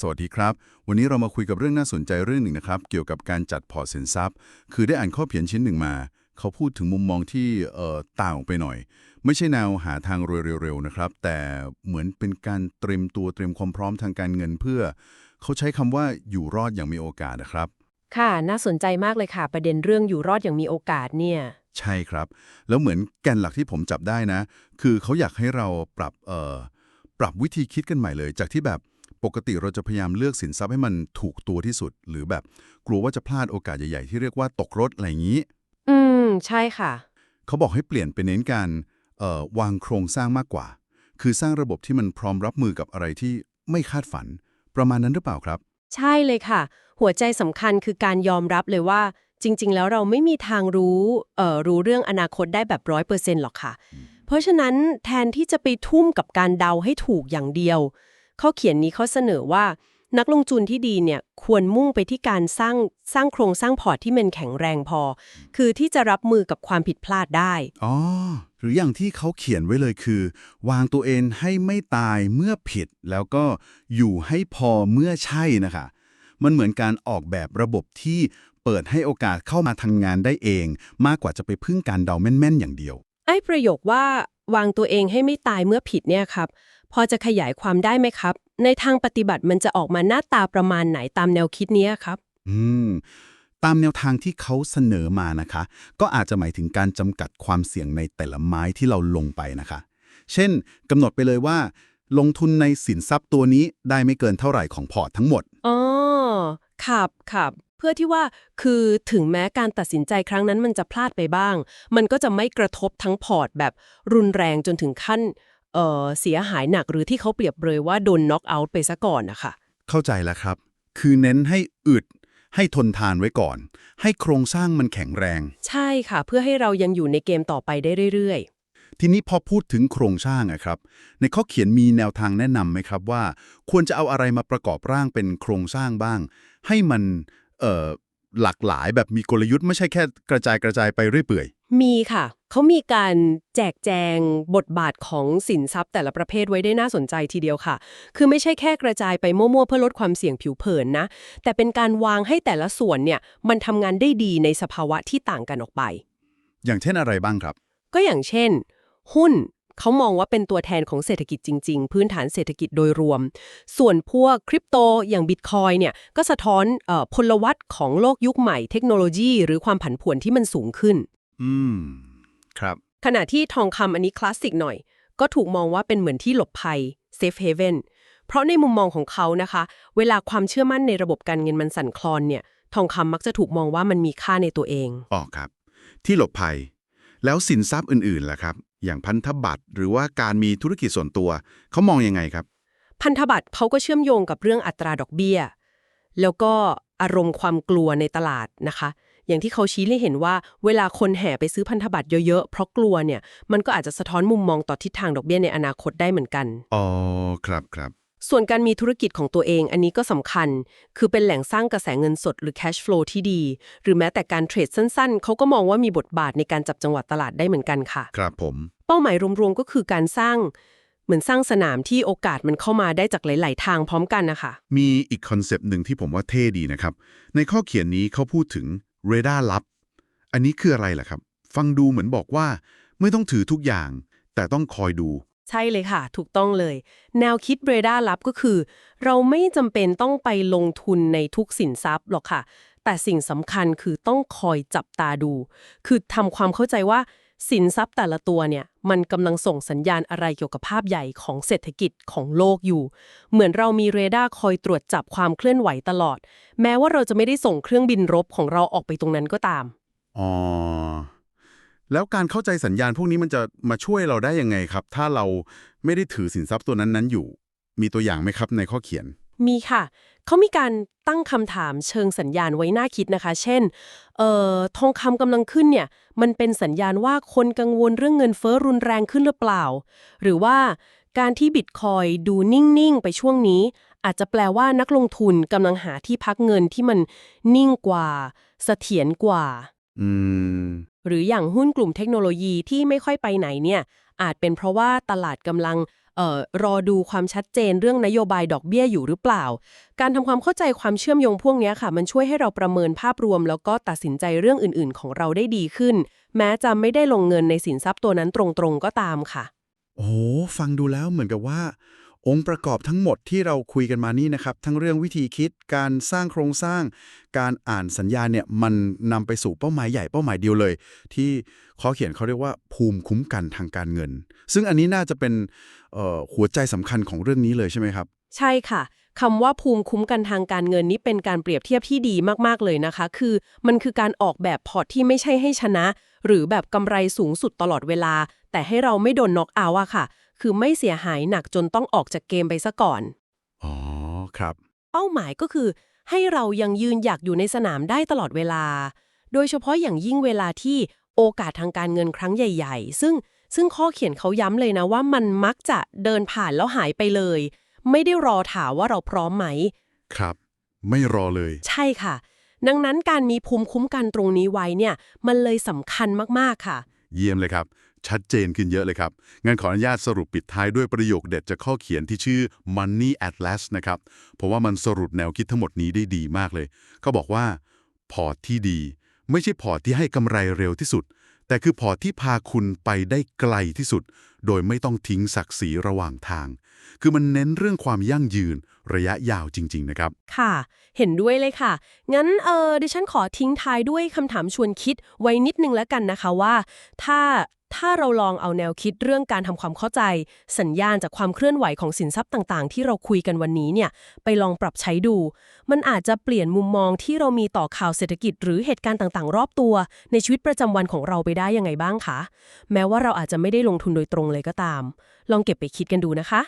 สวัสดีครับ วันนี้เรามาคุยกับเรื่องน่าสนใจเรื่องหนึ่งนะครับ เกี่ยวกับการจัดพอร์ตสินทรัพย์ คือได้อ่านข้อเขียนชิ้นหนึ่งมา เขาพูดถึงมุมมองที่เอ่อต่างออกไปหน่อย ไม่ใช่แนวหาทางรวยเร็วๆนะครับ แต่เหมือนเป็นการเตรียมตัวเตรียมความพร้อมทางการเงินเพื่อ เขาใช้คำว่าอยู่รอดอย่างมีโอกาสนะครับ ค่ะ น่าสนใจมากเลยค่ะ ประเด็นเรื่องอยู่รอดอย่างมีโอกาสเนี่ย ใช่ครับ แล้วเหมือนแกนหลักที่ผมจับได้นะ คือเขาอยากให้เราปรับเอ่อปรับวิธีคิดกันใหม่เลย จากที่แบบ ปกติเราจะพยายามเลือกสินทรัพย์ให้มันถูกตัวที่สุด หรือแบบกลัวว่าจะพลาดโอกาสใหญ่ ๆ ที่เรียกว่าตกรถอะไรอย่างนี้ อืม ใช่ค่ะ เขาบอกให้เปลี่ยนเป็นเน้นการเอ่อวางโครงสร้างมากกว่า คือสร้างระบบที่มันพร้อมรับมือกับอะไรที่ไม่คาดฝัน ประมาณนั้นหรือเปล่าครับ ใช่เลยค่ะ หัวใจสำคัญคือการยอมรับเลยว่า จริง ๆ แล้วเราไม่มีทางรู้เอ่อรู้เรื่องอนาคตได้แบบร้อยเปอร์เซ็นต์หรอกค่ะ เพราะฉะนั้นแทนที่จะไปทุ่มกับการเดาให้ถูกอย่างเดียว ข้อเขียนนี้เขาเสนอว่า นักลงทุนที่ดีเนี่ยควรมุ่งไปที่การสร้างสร้างโครงสร้างพอร์ตที่มันแข็งแรงพอ คือที่จะรับมือกับความผิดพลาดได้อ๋อหรืออย่างที่เขาเขียนไว้เลยคือ วางตัวเองให้ไม่ตายเมื่อผิด แล้วก็อยู่ให้พอเมื่อใช่นะคะ มันเหมือนการออกแบบระบบที่เปิดให้โอกาสเข้ามาทำงานได้เอง มากกว่าจะไปพึ่งการเดาแม่นๆอย่างเดียว ไอ้ประโยคว่าวางตัวเองให้ไม่ตายเมื่อผิดเนี่ยครับ พอจะขยายความได้ไหมครับ ในทางปฏิบัติมันจะออกมาหน้าตาประมาณไหนตามแนวคิดเนี้ยครับ อืม ตามแนวทางที่เขาเสนอมานะคะ ก็อาจจะหมายถึงการจำกัดความเสี่ยงในแต่ละไม้ที่เราลงไปนะคะ เช่นกำหนดไปเลยว่า ลงทุนในสินทรัพย์ตัวนี้ได้ไม่เกินเท่าไหร่ของพอร์ตทั้งหมดอ๋อครับครับเพื่อที่ว่าคือถึงแม้การตัดสินใจครั้งนั้นมันจะพลาดไปบ้าง มันก็จะไม่กระทบทั้งพอร์ตแบบรุนแรงจนถึงขั้น เอ่อเสียหายหนักหรือที่เขาเปรียบเลยว่าโดนน็อกเอาท์ไปซะก่อนนะคะเข้าใจแล้วครับ คือเน้นให้อึด ให้ทนทานไว้ก่อน ให้โครงสร้างมันแข็งแรง ใช่ค่ะ เพื่อให้เรายังอยู่ในเกมต่อไปได้เรื่อยทีนี้พอพูดถึงโครงสร้างอะครับ ในข้อเขียนมีแนวทางแนะนำไหมครับว่า ควรจะเอาอะไรมาประกอบร่างเป็นโครงสร้างบ้าง ให้มันเอ่อหลากหลายแบบมีกลยุทธ์ไม่ใช่แค่กระจายกระจายไปเรื่อยเปื่อยๆ มีค่ะ เขามีการแจกแจงบทบาทของสินทรัพย์แต่ละประเภทไว้ได้น่าสนใจทีเดียวค่ะ คือไม่ใช่แค่กระจายไปมั่วๆเพื่อลดความเสี่ยงผิวเผินนะ แต่เป็นการวางให้แต่ละส่วนเนี่ยมันทำงานได้ดีในสภาวะที่ต่างกันออกไป อย่างเช่นอะไรบ้างครับ ก็อย่างเช่น หุ้นเขามองว่าเป็นตัวแทนของเศรษฐกิจจริง ๆ พื้นฐานเศรษฐกิจโดยรวม ส่วนพวกคริปโตอย่างบิตคอยเนี่ยก็สะท้อนเออพลวัตของโลกยุคใหม่เทคโนโลยี หรือความผันผวนที่มันสูงขึ้น อืม ครับ ขณะที่ทองคำอันนี้คลาสสิกหน่อย ก็ถูกมองว่าเป็นเหมือนที่หลบภัย safe haven เพราะในมุมมองของเขานะคะ เวลาความเชื่อมั่นในระบบการเงินมันสั่นคลอนเนี่ย ทองคำมักจะถูกมองว่ามันมีค่าในตัวเองอ๋อครับ ที่หลบภัย แล้วสินทรัพย์อื่นๆล่ะครับ อย่างพันธบัตรหรือว่าการมีธุรกิจส่วนตัว เขามองยังไงครับ พันธบัตรเขาก็เชื่อมโยงกับเรื่องอัตราดอกเบี้ย แล้วก็อารมณ์ความกลัวในตลาดนะคะ อย่างที่เขาชี้ให้เห็นว่าเวลาคนแห่ไปซื้อพันธบัตรเยอะๆ เพราะกลัวเนี่ยมันก็อาจจะสะท้อนมุมมองต่อทิศทางดอกเบี้ยในอนาคตได้เหมือนกัน อ๋อ ครับครับส่วนการมีธุรกิจของตัวเองอันนี้ก็สำคัญ คือเป็นแหล่งสร้างกระแสเงินสดหรือ cash flow ที่ดี หรือแม้แต่การเทรดสั้นๆ เขาก็มองว่ามีบทบาทในการจับจังหวะตลาดได้เหมือนกันค่ะ ครับผม เป้าหมายรวมๆ ก็คือการสร้าง เหมือนสร้างสนามที่โอกาสมันเข้ามาได้จากหลาย ๆ ทางพร้อมกันนะคะ มีอีกคอนเซปต์หนึ่งที่ผมว่าเท่ดีนะครับ ในข้อเขียนนี้เขาพูดถึง เรดาร์ลับ อันนี้คืออะไรล่ะครับ ฟังดูเหมือนบอกว่า ไม่ต้องถือทุกอย่าง แต่ต้องคอยดู ใช่เลยค่ะ ถูกต้องเลย แนวคิดเรดาร์ลับก็คือ เราไม่จำเป็นต้องไปลงทุนในทุกสินทรัพย์หรอกค่ะ แต่สิ่งสำคัญคือต้องคอยจับตาดู คือทำความเข้าใจว่าสินทรัพย์แต่ละตัวเนี่ย มันกำลังส่งสัญญาณอะไรเกี่ยวกับภาพใหญ่ของเศรษฐกิจของโลกอยู่ เหมือนเรามีเรดาร์คอยตรวจจับความเคลื่อนไหวตลอด แม้ว่าเราจะไม่ได้ส่งเครื่องบินรบของเราออกไปตรงนั้นก็ตาม อ๋อ แล้วการเข้าใจสัญญาณพวกนี้มันจะมาช่วยเราได้ยังไงครับ ถ้าเราไม่ได้ถือสินทรัพย์ตัวนั้นๆอยู่ มีตัวอย่างไหมครับในข้อเขียน มีค่ะ เขามีการตั้งคำถามเชิงสัญญาณไว้น่าคิดนะคะ เช่นเอ่อทองคำกำลังขึ้นเนี่ย มันเป็นสัญญาณว่าคนกังวลเรื่องเงินเฟ้อรุนแรงขึ้นหรือเปล่า หรือว่าการที่บิตคอยดูนิ่ง ๆ ไปช่วงนี้ อาจจะแปลว่านักลงทุนกำลังหาที่พักเงินที่มันนิ่งกว่าเสถียรกว่า อืม หรืออย่างหุ้นกลุ่มเทคโนโลยีที่ไม่ค่อยไปไหนเนี่ย อาจเป็นเพราะว่าตลาดกำลังเเอ่อ รอดูความชัดเจนเรื่องนโยบายดอกเบี้ยอยู่หรือเปล่า การทำความเข้าใจความเชื่อมโยงพวกนี้ค่ะ มันช่วยให้เราประเมินภาพรวม แล้วก็ตัดสินใจเรื่องอื่น ๆ ของเราได้ดีขึ้น แม้จะไม่ได้ลงเงินในสินทรัพย์ตัวนั้นตรงๆก็ตามค่ะ โอ้ฟังดูแล้วเหมือนกับว่า องค์ประกอบทั้งหมดที่เราคุยกันมานี่นะครับ ทั้งเรื่องวิธีคิด การสร้างโครงสร้าง การอ่านสัญญาเนี่ยมันนำไปสู่เป้าหมายใหญ่เป้าหมายเดียวเลย ที่ข้อเขียนเขาเรียกว่าภูมิคุ้มกันทางการเงิน ซึ่งอันนี้น่าจะเป็น หัวใจสำคัญของเรื่องนี้เลยใช่ไหมครับ ใช่ค่ะคำว่าภูมิคุ้มกันทางการเงินนี้เป็นการเปรียบเทียบที่ดีมาก ๆ เลยนะคะ คือมันคือการออกแบบพอร์ตที่ไม่ใช่ให้ชนะ หรือแบบกำไรสูงสุดตลอดเวลา แต่ให้เราไม่โดนน็อกเอาท์อะค่ะ คือไม่เสียหายหนักจนต้องออกจากเกมไปซะก่อน อ๋อ ครับ เป้าหมายก็คือ ให้เรายังยืนหยักอยู่ในสนามได้ตลอดเวลา โดยเฉพาะอย่างยิ่งเวลาที่โอกาสทางการเงินครั้งใหญ่ ๆ ซึ่ง ซึ่งข้อเขียนเขาย้ำเลยนะว่ามันมักจะเดินผ่านแล้วหายไปเลย ไม่ได้รอถามว่าเราพร้อมไหม ครับ ไม่รอเลย ใช่ค่ะ ดังนั้นการมีภูมิคุ้มกันตรงนี้ไว้เนี่ย มันเลยสำคัญมากๆค่ะ เยี่ยมเลยครับ ชัดเจนขึ้นเยอะเลยครับ งั้นขออนุญาตสรุปปิดท้ายด้วยประโยคเด็ดจากข้อเขียนที่ชื่อ Money Atlas นะครับ เพราะว่ามันสรุปแนวคิดทั้งหมดนี้ได้ดีมากเลย เขาบอกว่า พอร์ตที่ดี ไม่ใช่พอร์ตที่ให้กำไรเร็วที่สุด แต่คือพอร์ตที่พาคุณไปได้ไกลที่สุด โดยไม่ต้องทิ้งศักดิ์ศรีระหว่างทาง คือมันเน้นเรื่องความยั่งยืนระยะยาวจริง ๆ นะครับ ค่ะ เห็นด้วยเลยค่ะ งั้นเออดิฉันขอทิ้งท้ายด้วยคำถามชวนคิดไว้นิดนึงแล้วกันนะคะว่า ถ้าถ้าเราลองเอาแนวคิดเรื่องการทำความเข้าใจ สัญญาณจากความเคลื่อนไหวของสินทรัพย์ต่าง ๆ ที่เราคุยกันวันนี้เนี่ยไปลองปรับใช้ดู มันอาจจะเปลี่ยนมุมมองที่เรามีต่อข่าวเศรษฐกิจ หรือเหตุการณ์ต่าง ๆ รอบตัว ในชีวิตประจำวันของเราไปได้ยังไงบ้างคะ แม้ว่าเราอาจจะไม่ได้ลงทุนโดยตรงเลยก็ตาม ลองเก็บไปคิดกันดูนะคะ